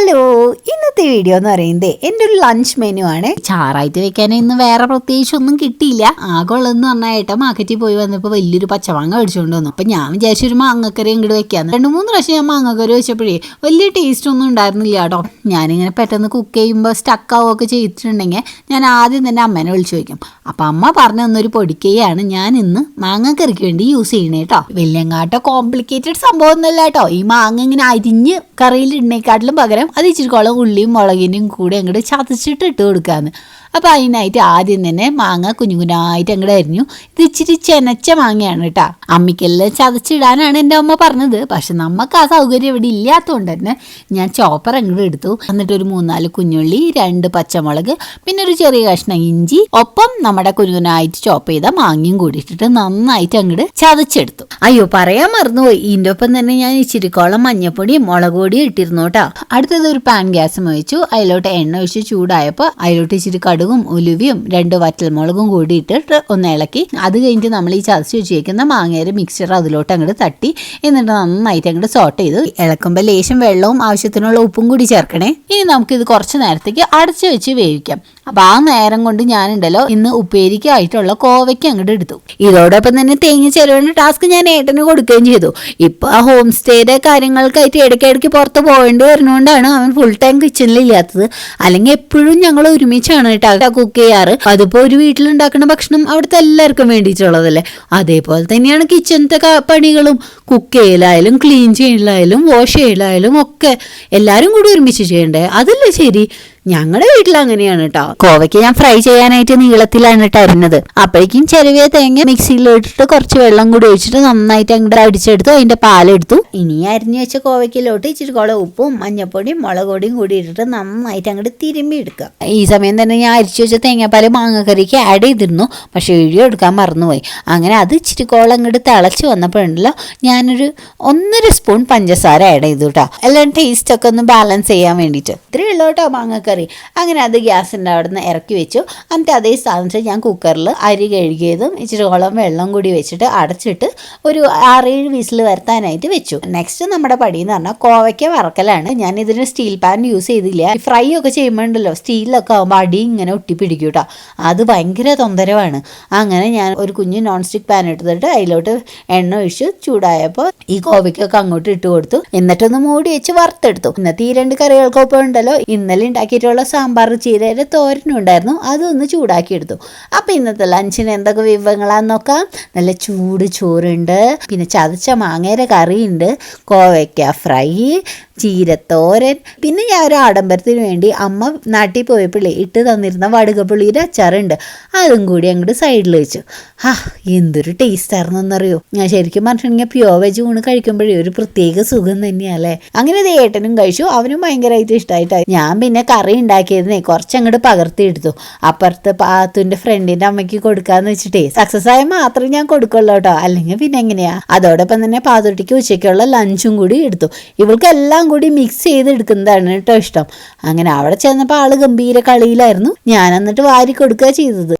Hello ഇന്നത്തെ video എന്ന് പറയുന്നത് എന്റെ ഒരു ലഞ്ച് മെനു ആണ്. ചാറായിട്ട് വെക്കാൻ ഇന്ന് വേറെ പ്രത്യേകിച്ച് ഒന്നും കിട്ടിയില്ല. ആകെ ഉള്ളതെന്ന് പറഞ്ഞാൽ ഏട്ടൻ മാർക്കറ്റിൽ പോയി വന്നപ്പോൾ വലിയൊരു പച്ചമാങ്ങ മേടിച്ചുകൊണ്ട് വന്നു. അപ്പം ഞാൻ വിചാരിച്ചു ഒരു മാങ്ങക്കറി ഇങ്ങോട്ട് വെക്കാന്ന്. രണ്ട് മൂന്ന് പ്രാവശ്യം ഞാൻ മാങ്ങക്കറി വെച്ചപ്പോഴേ വലിയ ടേസ്റ്റ് ഒന്നും ഉണ്ടായിരുന്നില്ല കേട്ടോ. ഞാനിങ്ങനെ പെട്ടെന്ന് കുക്ക് ചെയ്യുമ്പോൾ സ്റ്റക്ക് ആവുകയൊക്കെ ചെയ്തിട്ടുണ്ടെങ്കിൽ ഞാൻ ആദ്യം തന്നെ അമ്മേനെ വിളിച്ചു വയ്ക്കും അപ്പം അമ്മ പറഞ്ഞു തന്നൊരു പൊടിക്കയാണ് ഞാൻ ഇന്ന് മാങ്ങക്കറിക്ക് വേണ്ടി യൂസ് ചെയ്യണേ കേട്ടോ. വലിയങ്ങാട്ടോ കോംപ്ലിക്കേറ്റഡ് സംഭവം ഒന്നുമല്ല കേട്ടോ. ഈ മാങ്ങ ഇങ്ങനെ അരിഞ്ഞ് കറിയിൽ ഇടുന്നേക്കാട്ടിലും പകരം അത് ഇച്ചിരി കുളം ഉള്ളിയും മുളകിനും കൂടി അങ്ങോട്ട് ചതച്ചിട്ട് ഇട്ട് കൊടുക്കാന്ന്. അപ്പോൾ അതിനായിട്ട് ആദ്യം തന്നെ മാങ്ങ കുഞ്ഞു കുഞ്ഞായിട്ട് അങ്ങോട്ട് അരിഞ്ഞു. ഇത് ഇച്ചിരി ചെനച്ച മാങ്ങയാണ് കേട്ടോ അമ്മിക്കെല്ലാം ചതച്ചിടാനാണ് എന്റെ അമ്മ പറഞ്ഞത്. പക്ഷെ നമുക്ക് ആ സൗകര്യം ഇവിടെ ഇല്ലാത്തതുകൊണ്ട് തന്നെ ഞാൻ ചോപ്പർ അങ്ങോട്ട് എടുത്തു. എന്നിട്ട് ഒരു മൂന്നാൽ കുഞ്ഞുള്ളി രണ്ട് പച്ചമുളക് പിന്നെ ഒരു ചെറിയ കഷ്ണം ഇഞ്ചി. ഒപ്പം നമ്മുടെ കുഞ്ഞുനായിട്ട് ചോപ്പ് ചെയ്ത മാങ്ങയും കൂടിയിട്ടിട്ട് നന്നായിട്ട് അങ്ങോട്ട് ചതച്ചെടുത്തു. അയ്യോ പറയാൻ മറന്നുപോയി. ഇതിന്റെ ഒപ്പം തന്നെ ഞാൻ ഇച്ചിരിക്കോളം മഞ്ഞപ്പൊടിയും മുളക് പൊടിയും ഇട്ടിരുന്നു കേട്ടോ അടുത്തത് ഒരു പാൻ ഗ്യാസ് വെച്ചു അതിലോട്ട് എണ്ണ ഒഴിച്ച് ചൂടായപ്പോൾ അതിലോട്ട് ഇച്ചിരി ഉലുവയും രണ്ട് വറ്റൽമുളകും കൂടി ഇട്ടിട്ട് ഒന്ന് ഇളക്കി. അത് കഴിഞ്ഞിട്ട് നമ്മൾ ഈ ചതച്ച് വെച്ചിരിക്കുന്ന മാങ്ങയുടെ മിക്സ്ചർ അതിലോട്ട് അങ്ങോട്ട് തട്ടി. എന്നിട്ട് നന്നായിട്ട് അങ്ങോട്ട് സോട്ട് ചെയ്ത് ഇളക്കുമ്പോൾ ലേശം വെള്ളവും ആവശ്യത്തിനുള്ള ഉപ്പും കൂടി ചേർക്കണേ. ഇനി നമുക്കിത് കുറച്ച് നേരത്തേക്ക് അടച്ചു വെച്ച് വേവിക്കാം. അപ്പൊ ആ നേരം കൊണ്ട് ഞാനുണ്ടല്ലോ ഇന്ന് ഉപ്പേരിക്കായിട്ടുള്ള കോവയ്ക്ക് അങ്ങോട്ട് എടുത്തു. ഇതോടൊപ്പം തന്നെ തേങ്ങ ചെലവേണ്ട ടാസ്ക് ഞാൻ ഏട്ടന് കൊടുക്കുകയും ചെയ്തു. ഇപ്പൊ ആ ഹോം സ്റ്റേയുടെ കാര്യങ്ങൾക്കായിട്ട് ഇടയ്ക്കിടയ്ക്ക് പുറത്ത് പോകേണ്ടി വരുന്നതുകൊണ്ടാണ് അവൻ ഫുൾ ടൈം കിച്ചണിൽ ഇല്ലാത്തത്. അല്ലെങ്കിൽ എപ്പോഴും ഞങ്ങൾ ഒരുമിച്ചാണ് കേട്ടോ കുക്ക് ചെയ്യാറ്. അതിപ്പോ ഒരു വീട്ടിലുണ്ടാക്കുന്ന ഭക്ഷണം അവിടുത്തെ എല്ലാവർക്കും വേണ്ടിയിട്ടുള്ളതല്ലേ. അതേപോലെ തന്നെയാണ് കിച്ചണത്തെ പണികളും. കുക്ക് ചെയ്യലായാലും ക്ലീൻ ചെയ്യലായാലും വാഷ് ചെയ്യലായാലും ഒക്കെ എല്ലാവരും കൂടി ഒരുമിച്ച് ചെയ്യണ്ടേ? അതല്ലേ ശരി. ഞങ്ങളുടെ വീട്ടിൽ അങ്ങനെയാണ് കേട്ടോ കോവയ്ക്ക് ഞാൻ ഫ്രൈ ചെയ്യാനായിട്ട് നീളത്തിലാണ് കേട്ടോ അരിഞ്ഞത്. അപ്പോഴേക്കും ചെറിയ തേങ്ങ മിക്സിയിൽ ഇട്ടിട്ട് കുറച്ച് വെള്ളം കൂടി ഒഴിച്ചിട്ട് നന്നായിട്ട് അങ്ങോട്ട് അടിച്ചെടുത്തു. അതിന്റെ പാലെടുത്തു. ഇനി അരിഞ്ഞു വെച്ച കോവയ്ക്കിലോട്ട് ഇച്ചിരി കുളം ഉപ്പും മഞ്ഞപ്പൊടിയും മുളകൊടിയും കൂടി ഇട്ടിട്ട് നന്നായിട്ട് അങ്ങോട്ട് തിരുമ്പി എടുക്കുക. ഈ സമയം തന്നെ ഞാൻ അരിച്ചു വെച്ച തേങ്ങാപ്പാൽ മാങ്ങക്കറിക്ക് ആഡ് ചെയ്തിരുന്നു. പക്ഷേ വീഡിയോ എടുക്കാൻ മറന്നുപോയി. അങ്ങനെ അത് ഇച്ചിരി കോളം അങ്ങോട്ട് തിളച്ച് വന്നപ്പോഴുണ്ടല്ലോ ഞാനൊരു ഒന്നര സ്പൂൺ പഞ്ചസാര ആഡ് ചെയ്തു കേട്ടോ എല്ലാം ടേസ്റ്റ് ഒക്കെ ഒന്ന് ബാലൻസ് ചെയ്യാൻ വേണ്ടിയിട്ട്. ഇത്രയേ ഉള്ളൂ കേട്ടോ മാങ്ങക്കറി. അങ്ങനെ അത് ഗ്യാസിന്റെ അവിടെ നിന്ന് ഇറക്കി വെച്ചു. എന്നിട്ട് അതേ സ്ഥാനത്ത് ഞാൻ കുക്കറിൽ അരി കഴുകിയതും ഇച്ചിരി കുളം വെള്ളം കൂടി വെച്ചിട്ട് അടച്ചിട്ട് ഒരു ആറേഴ് വിസിൽ വരുത്താനായിട്ട് വെച്ചു. നെക്സ്റ്റ് നമ്മുടെ പടി എന്ന് പറഞ്ഞാൽ കോവയ്ക്ക വറക്കലാണ്. ഞാൻ ഇതിന് സ്റ്റീൽ പാൻ യൂസ് ചെയ്തില്ല. ഫ്രൈ ഒക്കെ ചെയ്യുമ്പോണ്ടല്ലോ സ്റ്റീലൊക്കെ ആകുമ്പോൾ അടി ഇങ്ങനെ ഒട്ടിപ്പിടിക്കും കേട്ടോ. അത് ഭയങ്കര തൊന്തരവാണ്. അങ്ങനെ ഞാൻ ഒരു കുഞ്ഞ് നോൺ സ്റ്റിക്ക് പാൻ എടുത്തിട്ട് അതിലോട്ട് എണ്ണ ഒഴിച്ച് ചൂടായപ്പോൾ ഈ കോവയ്ക്കൊക്കെ അങ്ങോട്ട് ഇട്ട് കൊടുത്തു. എന്നിട്ടൊന്ന് മൂടി വെച്ച് വറുത്തെടുത്തു. ഇന്നത്തെ ഈ രണ്ട് കറികൾക്കൊപ്പം ഉണ്ടല്ലോ ഇന്നലെ ഉണ്ടാക്കിയിട്ടുള്ള സാമ്പാർ ചീരയുടെ തോരനുണ്ടായിരുന്നു അതൊന്ന് ചൂടാക്കിയെടുത്തു. അപ്പോൾ ഇന്നത്തെ ലഞ്ചിന് എന്തൊക്കെ വിഭവങ്ങളാന്ന് നോക്കാം. നല്ല ചൂട് ചോറുണ്ട്. പിന്നെ ചതച്ച മാങ്ങയുടെ കറിയുണ്ട്. കോവയ്ക്ക ഫ്രൈ ചീരത്തോരൻ. പിന്നെ ഞാൻ ഒരു ആഡംബരത്തിന് വേണ്ടി അമ്മ നാട്ടിൽ പോയപ്പോഴേ ഇട്ട് തന്നിരുന്ന വടുകപ്പുള്ളിയുടെ അച്ചാറുണ്ട്. അതും കൂടി അങ്ങോട്ട് സൈഡിൽ വെച്ചു. ഹാ എന്തൊരു ടേസ്റ്റ് ആയിരുന്നെന്നറിയോ? ഞാൻ ശരിക്കും പറഞ്ഞിട്ടുണ്ടെങ്കിൽ പ്യോ വെജ് ഊണ് കഴിക്കുമ്പോഴേ ഒരു പ്രത്യേക സുഖം തന്നെയല്ലേ അങ്ങനെ ഏട്ടനും കഴിച്ചു. അവനും ഭയങ്കരമായിട്ട് ഇഷ്ടമായിട്ടായി ഞാൻ പിന്നെ കറി ഉണ്ടാക്കിയതിനെ കുറച്ചങ്ങോട്ട് പകർത്തിയെടുത്തു. അപ്പുറത്ത് പാത്തുന്റെ ഫ്രണ്ടിന്റെ അമ്മയ്ക്ക് കൊടുക്കാന്ന് വെച്ചിട്ടേ സക്സസ് ആയ മാത്രം ഞാൻ കൊടുക്കുള്ളൂ കേട്ടോ. അല്ലെങ്കിൽ പിന്നെ എങ്ങനെയാ? അതോടൊപ്പം തന്നെ പാതുട്ടിക്ക് ഉച്ചയ്ക്കുള്ള ലഞ്ചും കൂടി എടുത്തു. ഇവൾക്ക് എല്ലാം കൂടി മിക്സ് ചെയ്ത് എടുക്കുന്നതാണ് കേട്ടോ ഇഷ്ടം. അങ്ങനെ അവിടെ ചെന്നപ്പോൾ ആൾ ഗംഭീര കളിയിലായിരുന്നു. ഞാൻ എന്നിട്ട് വാരി കൊടുക്കുക ചെയ്തത്.